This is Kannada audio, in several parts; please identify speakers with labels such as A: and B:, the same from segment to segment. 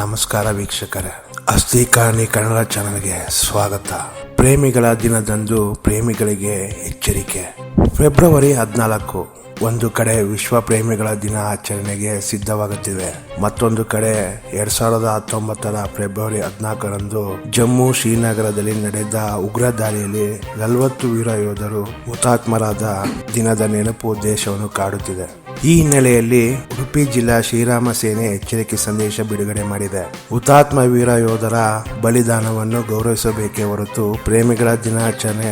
A: ನಮಸ್ಕಾರ ವೀಕ್ಷಕರೇ. ಅಸ್ಥಿಕಾರಣಿ ಕನ್ನಡ ಚಾನಲ್ಗೆ ಸ್ವಾಗತ. ಪ್ರೇಮಿಗಳ ದಿನದಂದು ಪ್ರೇಮಿಗಳಿಗೆ ಎಚ್ಚರಿಕೆ. ಫೆಬ್ರವರಿ ಹದಿನಾಲ್ಕು, ಒಂದು ಕಡೆ ವಿಶ್ವ ಪ್ರೇಮಿಗಳ ದಿನ ಆಚರಣೆಗೆ ಸಿದ್ಧವಾಗುತ್ತಿವೆ. ಮತ್ತೊಂದು ಕಡೆ ಎರಡ್ ಸಾವಿರದ ಹತ್ತೊಂಬತ್ತರ ಫೆಬ್ರವರಿ ಹದಿನಾಲ್ಕರಂದು ಜಮ್ಮು ಶ್ರೀನಗರದಲ್ಲಿ ನಡೆದ ಉಗ್ರ ದಾಳಿಯಲ್ಲಿ ನಲವತ್ತು ವೀರ ಯೋಧರು ಹುತಾತ್ಮರಾದ ದಿನದ ನೆನಪು ದೇಶವನ್ನು ಕಾಡುತ್ತಿದೆ. ಈ ಹಿನ್ನೆಲೆಯಲ್ಲಿ ಉಡುಪಿ ಜಿಲ್ಲಾ ಶ್ರೀರಾಮ ಸೇನೆ ಎಚ್ಚರಿಕೆ ಸಂದೇಶ ಬಿಡುಗಡೆ ಮಾಡಿದೆ. ಹುತಾತ್ಮ ವೀರ ಯೋಧರ ಬಲಿದಾನವನ್ನು ಗೌರವಿಸಬೇಕೇ ಹೊರತು ಪ್ರೇಮಿಗಳ ದಿನಾಚರಣೆ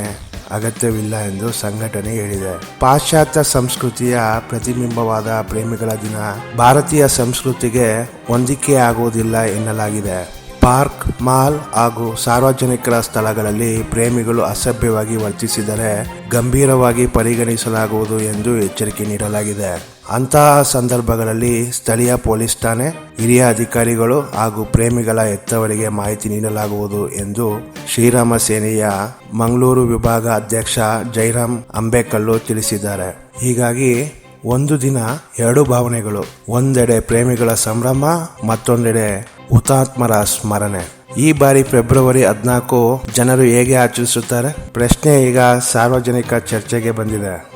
A: ಅಗತ್ಯವಿಲ್ಲ ಎಂದು ಸಂಘಟನೆ ಹೇಳಿದೆ. ಪಾಶ್ಚಾತ್ಯ ಸಂಸ್ಕೃತಿಯ ಪ್ರತಿಬಿಂಬವಾದ ಪ್ರೇಮಿಗಳ ದಿನ ಭಾರತೀಯ ಸಂಸ್ಕೃತಿಗೆ ಹೊಂದಿಕೆಯಾಗುವುದಿಲ್ಲ ಎನ್ನಲಾಗಿದೆ. ಪಾರ್ಕ್, ಮಾಲ್ ಹಾಗೂ ಸಾರ್ವಜನಿಕರ ಸ್ಥಳಗಳಲ್ಲಿ ಪ್ರೇಮಿಗಳು ಅಸಭ್ಯವಾಗಿ ವರ್ತಿಸಿದರೆ ಗಂಭೀರವಾಗಿ ಪರಿಗಣಿಸಲಾಗುವುದು ಎಂದು ಎಚ್ಚರಿಕೆ ನೀಡಲಾಗಿದೆ. ಅಂತಹ ಸಂದರ್ಭಗಳಲ್ಲಿ ಸ್ಥಳೀಯ ಪೊಲೀಸ್ ಠಾಣೆ, ಹಿರಿಯ ಅಧಿಕಾರಿಗಳು ಹಾಗೂ ಪ್ರೇಮಿಗಳ ಹೆತ್ತವರಿಗೆ ಮಾಹಿತಿ ನೀಡಲಾಗುವುದು ಎಂದು ಶ್ರೀರಾಮ ಸೇನೆಯ ಮಂಗಳೂರು ವಿಭಾಗ ಅಧ್ಯಕ್ಷ ಜೈರಾಮ್ ಅಂಬೇಕಲ್ಲು ತಿಳಿಸಿದ್ದಾರೆ. ಹೀಗಾಗಿ ಒಂದು ದಿನ ಎರಡು ಭಾವನೆಗಳು, ಒಂದೆಡೆ ಪ್ರೇಮಿಗಳ ಸಂಭ್ರಮ, ಮತ್ತೊಂದೆಡೆ ಹುತಾತ್ಮರ ಸ್ಮರಣೆ. ಈ ಬಾರಿ ಫೆಬ್ರವರಿ ಹದಿನಾಲ್ಕು ಜನರು ಹೇಗೆ ಆಚರಿಸುತ್ತಾರೆ? ಪ್ರಶ್ನೆ ಈಗ ಸಾರ್ವಜನಿಕ ಚರ್ಚೆಗೆ ಬಂದಿದೆ.